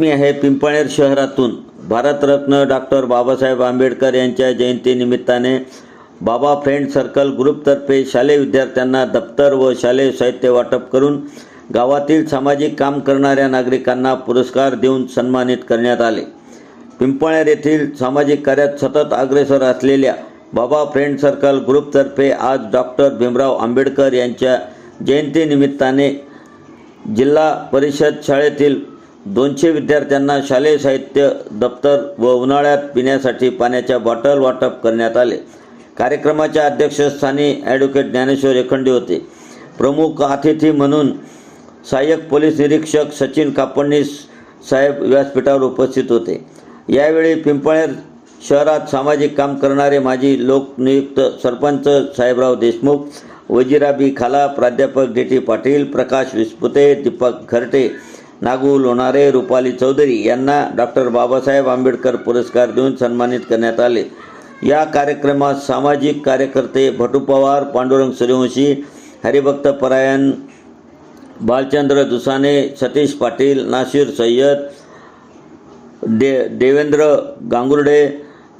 बातमी आहे पिंपळनेर शहरातून. भारतरत्न डॉक्टर बाबासाहेब आंबेडकर यांच्या जयंतीनिमित्ताने बाबा फ्रेंड सर्कल ग्रुपतर्फे शालेय विद्यार्थ्यांना दप्तर व शालेय साहित्य वाटप करून गावातील सामाजिक काम करणाऱ्या नागरिकांना पुरस्कार देऊन सन्मानित करण्यात आले. पिंपळनेर येथील सामाजिक कार्यात सतत अग्रेसर असलेल्या बाबा फ्रेंड सर्कल ग्रुपतर्फे आज डॉक्टर भीमराव आंबेडकर यांच्या जयंतीनिमित्ताने जिल्हा परिषद शाळेतील दोनशे विद्यार्थ्यांना शालेय साहित्य दप्तर व उन्हाळ्यात पिण्यासाठी पाण्याच्या बॉटल वाटप करण्यात आले. कार्यक्रमाच्या अध्यक्षस्थानी ॲडव्होकेट ज्ञानेश्वर एखंडे होते. प्रमुख अतिथी म्हणून सहाय्यक पोलीस निरीक्षक सचिन कापडणीस साहेब व्यासपीठावर उपस्थित होते. यावेळी पिंपळेर शहरात सामाजिक काम करणारे माजी लोकनियुक्त सरपंच साहेबराव देशमुख वजिराबी खाला प्राध्यापक डी टी पाटील प्रकाश विस्पुते दीपक घरटे नागू लोणारे रुपाली चौधरी यांना डॉक्टर बाबासाहेब आंबेडकर पुरस्कार देऊन सन्मानित करण्यात आले. या कार्यक्रमात सामाजिक कार्यकर्ते भटू पवार पांडुरंग सूर्यवंशी हरिभक्त परायण बालचंद्र दुसाने सतीश पाटील नासिर सय्यद दे देवेंद्र गांगुर्डे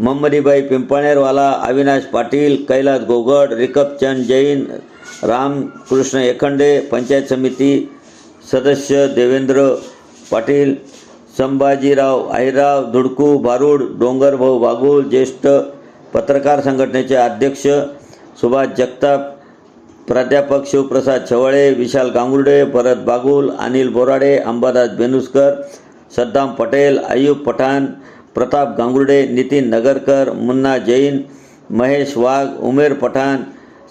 मोहम्मदीबाई पिंपळनेरवाला अविनाश पाटील कैलास गोगड रिकपचंद जैन रामकृष्ण एखंडे पंचायत समिती सदस्य देवेंद्र पाटील संभाजीराव आईराव धुडकू भारूड डोंगरभाऊ बागुल ज्येष्ठ पत्रकार संघटनेचे अध्यक्ष सुभाष जगताप प्राध्यापक शिवप्रसाद छवळे विशाल गांगुर्डे भरत बागुल अनिल बोराडे अंबादास बेनुसकर सद्दाम पटेल अयूब पठाण प्रताप गांगुर्डे नितीन नगरकर मुन्ना जैन महेश वाघ उमेर पठाण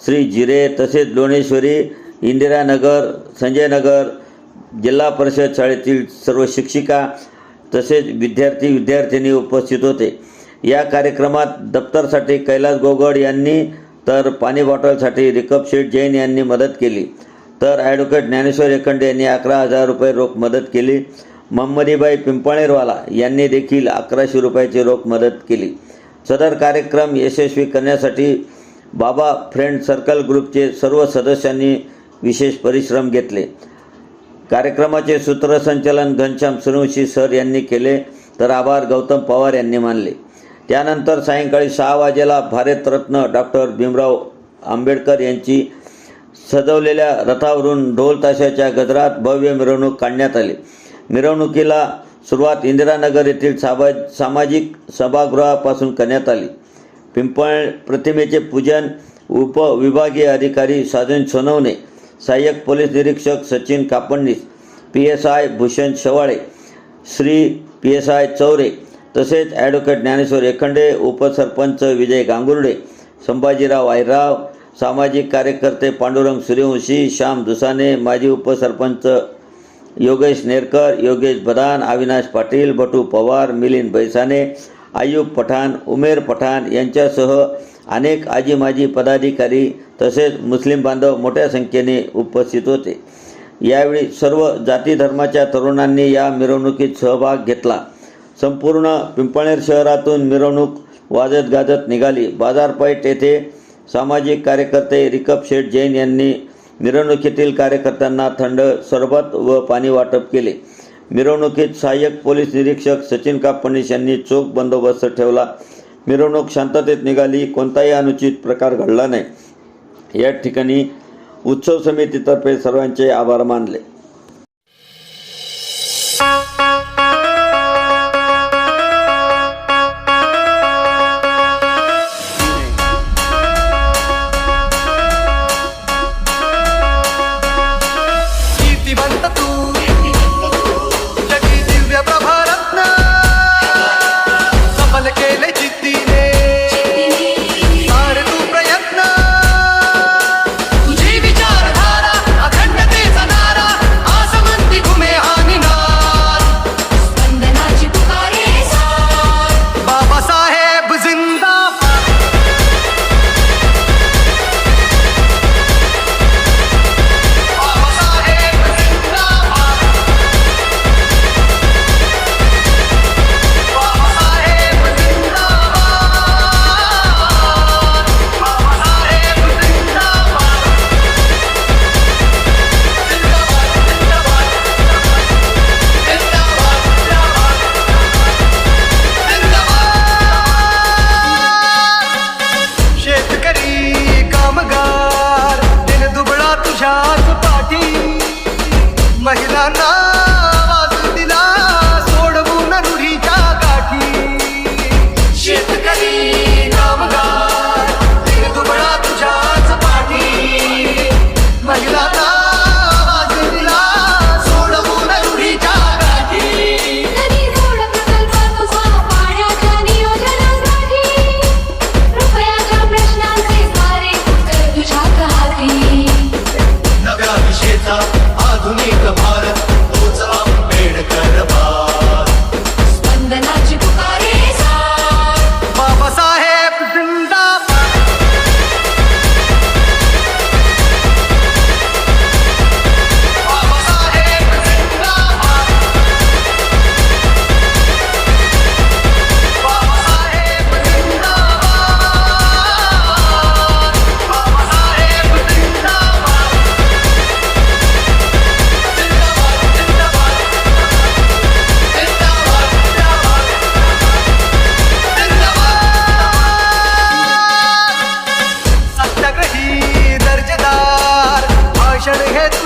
श्री जिरे तसेच लोणेश्वरी इंदिरानगर संजयनगर जिल्हा परिषद शाळेतील सर्व शिक्षिका तसेच विद्यार्थी विद्यार्थिनी उपस्थित होते. या कार्यक्रमात दप्तरसाठी कैलास गोगड यांनी तर पाणी बॉटलसाठी रिकप शेठ जैन यांनी मदत केली. तर ॲडव्होकेट ज्ञानेश्वर एखंडे यांनी अकरा हजार रुपये रोख मदत केली. मोहम्मदीबाई पिंपळेरवाला यांनी देखील अकराशे रुपयाची रोख मदत केली. सदर कार्यक्रम यशस्वी करण्यासाठी बाबा फ्रेंड सर्कल ग्रुपचे सर्व सदस्यांनी विशेष परिश्रम घेतले. कार्यक्रमाचे सूत्रसंचालन घनश्याम सुनवशी सर यांनी केले तर आभार गौतम पवार यांनी मानले. त्यानंतर सायंकाळी सहा वाजेला भारतरत्न डॉक्टर भीमराव आंबेडकर यांची सजवलेल्या रथावरून ढोल ताशाच्या गजरात भव्य मिरवणूक काढण्यात आली. मिरवणुकीला सुरुवात इंदिरानगर येथील साबा सामाजिक सभागृहापासून करण्यात आली. पिंपळ प्रतिमेचे पूजन उपविभागीय अधिकारी साजन सोनवणे सहाय्यक पोलीस निरीक्षक Sachin Kapadnis P S I Bhushan Shawale Shri P S I Chaure तसेच ॲडव्होकेट ज्ञानेश्वर एखंडे उपसरपंच विजय गांगुर्डे संभाजीराव आयराव सामाजिक कार्यकर्ते पांडुरंग सूर्यवंशी श्याम दुसाने माजी उपसरपंच योगेश नेरकर योगेश बदान अविनाश पाटील बटू पवार मिलिंद बैसाने आयुब पठाण उमेर पठाण यांच्यासह अनेक आजी माजी पदाधिकारी तसेच मुस्लिम बांधव मोठ्या संख्येने उपस्थित होते. यावेळी सर्व जाती धर्माच्या तरुणांनी या मिरवणुकीत सहभाग घेतला. संपूर्ण पिंपळनेर शहरातून मिरवणूक वाजत गाजत निघाली. बाजारपेठ येथे सामाजिक कार्यकर्ते रिकप शेठ जैन यांनी मिरवणुकीतील कार्यकर्त्यांना थंड सरबत व पाणी वाटप केले. मिरवणुकीत सहाय्यक पोलीस निरीक्षक सचिन कापणीस यांनी चोख बंदोबस्त ठेवला. मिरवणूक शांततेत निघाली कोणताही अनुचित प्रकार घडला नाही. या ठिकाणी उत्सव समितीतर्फे सर्वांचे आभार मानले.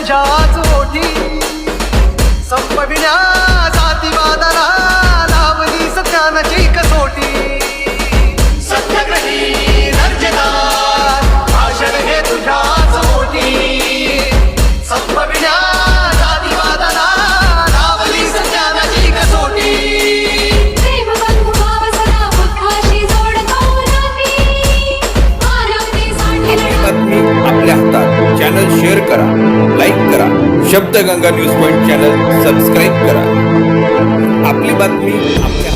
देशाच ओटी संपविण्या जातीवादाला लावली सत्यानाची कसोटी. Shabdaganga news point channel subscribe करा. आपली बातमी आपल्या